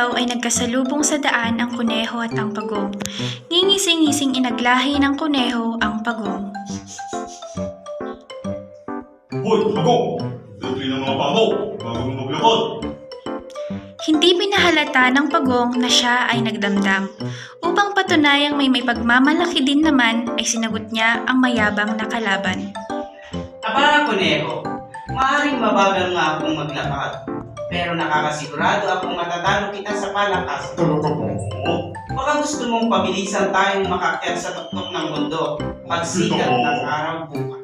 araw ay nagkasalubong sa daan ang kuneho at ang pagong. Ngingising-ngising inaglahi ng kuneho ang pagong. Hoy, ako! Dali ng mga paa mo bago mo maglakad. Hindi pinahalata ng pagong na siya ay nagdamdam. Upang patunayang may may pagmamalaki din naman ay sinagot niya ang mayabang na kalaban. Abara Kuneho, maaring mabagal nga akong maglakad. Pero nakakasigurado akong matatalo kita sa palakas. Talaga ba? Oo. Baka gusto mong pabilisan tayong makakyat sa tuktok ng mundo pagsikat ng araw bukas.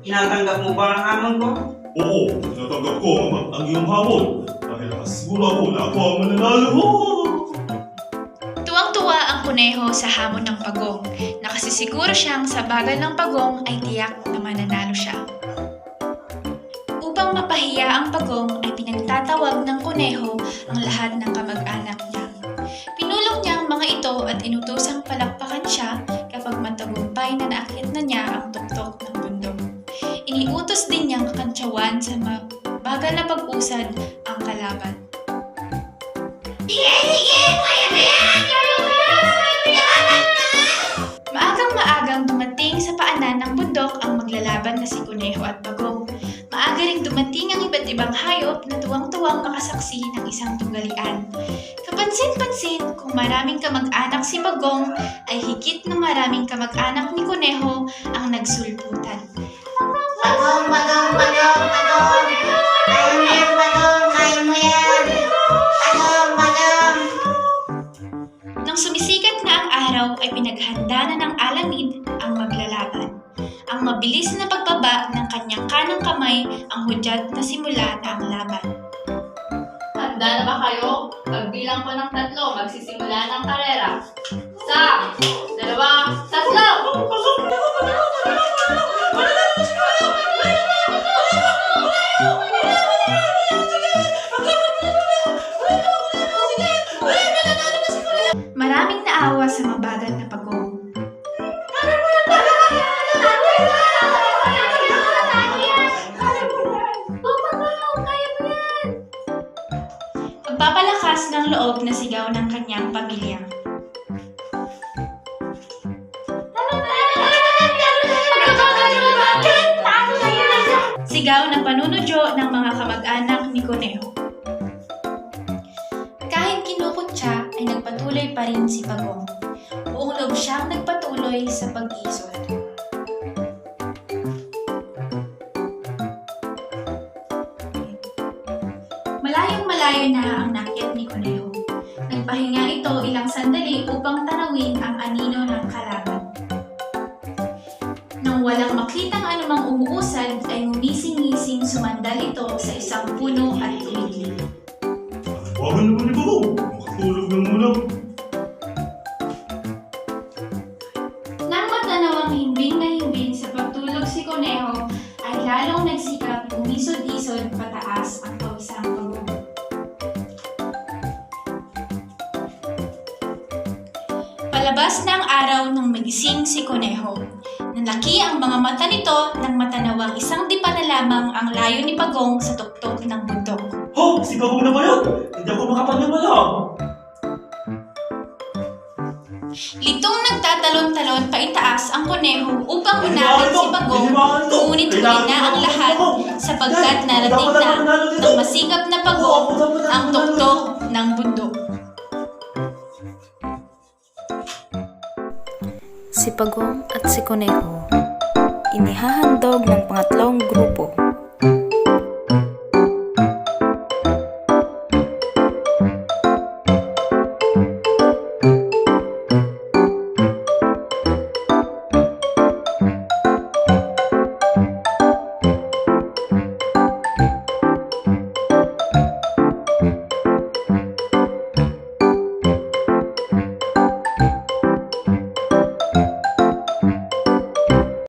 Tinatanggap mo ba ang hamon ko? Oo, natanggap ko ang, ang iyong hamon. Dahil nakasiguro ako na ako ang mananalo. Tuwang-tuwa ang kuneho sa hamon ng pagong. Nakasisiguro siyang sa bagal ng pagong ay tiyak na mananalo siya. Upang mapahiya ang pagong ay pinagtatawag ng kuneho ang lahat ng kamag-anak niya. Pinulong niya ang mga ito at inutosang palakpakan siya kapag matagumpay na naakyat na niya ang tuktok ng bundok. Iniutos din niyang kakantsawan sa bagal na pag-usad ang kalaban. Maagang-maagang dumating sa paanan ng bundok ang maglalaban na si Kuneho at Bagong. Maaga ring dumating ang iba't ibang hayop na tuwang-tuwang makasaksi ng isang tunggalian. Kapansin-pansin kung maraming kamag-anak si Bagong ay higit na maraming kamag-anak ni Kuneho ang nagsulputan. Bagong, bagong, bagong, bagong. Ng alamid ang maglalaban. Ang mabilis na pagbaba ng kanyang kanang kamay ang hudyat na simula na ang laban. Handa na ba kayo? Pagbilang ko ng tatlo, magsisimula ng karera. Isa, dalawa, tatlo! Maraming naawa sa mabagal na pagong. Pagpapalakas ng loob na sigaw ng kanyang pamilya. Sigaw na panunodyo ng mga kamag-anak ni Conejo. Kahit kinukot siya, ay nagpatuloy pa rin si Pagong. Buong loob siyang nagpatuloy sa pag-iisod. Malayo na ang nakyat ni Conejo. Nagpahinga ito ilang sandali upang tanawin ang anino ng kalaban. Nang walang makitang anumang umuusad ay ngumising-ngising sumandal ito sa isang puno at tumigil. Bagal naman ni Bago. Makatulog na muna. Nang matanawang himbing na himbing sa pagtulog si Conejo, ay lalong nagsikap umisod-isod pataas ang Palabas na ang araw nang magising si Conejo. Nalaki ang mga mata nito nang matanawang isang dipa na lamang ang layo ni Pagong sa tuktok ng bundok. Ha? Si Bago na ba yun? Hindi ako makapaniwala. Litong nagtatalon-talon pa itaas ang Conejo upang unahin si! Bagong! Ngunit huli na ang lahat sapagkat narating na ng masikap na pagong ang tuktok ng bundok. Si Pagong at si Conejo. Inihahandog ng pangatlong grupo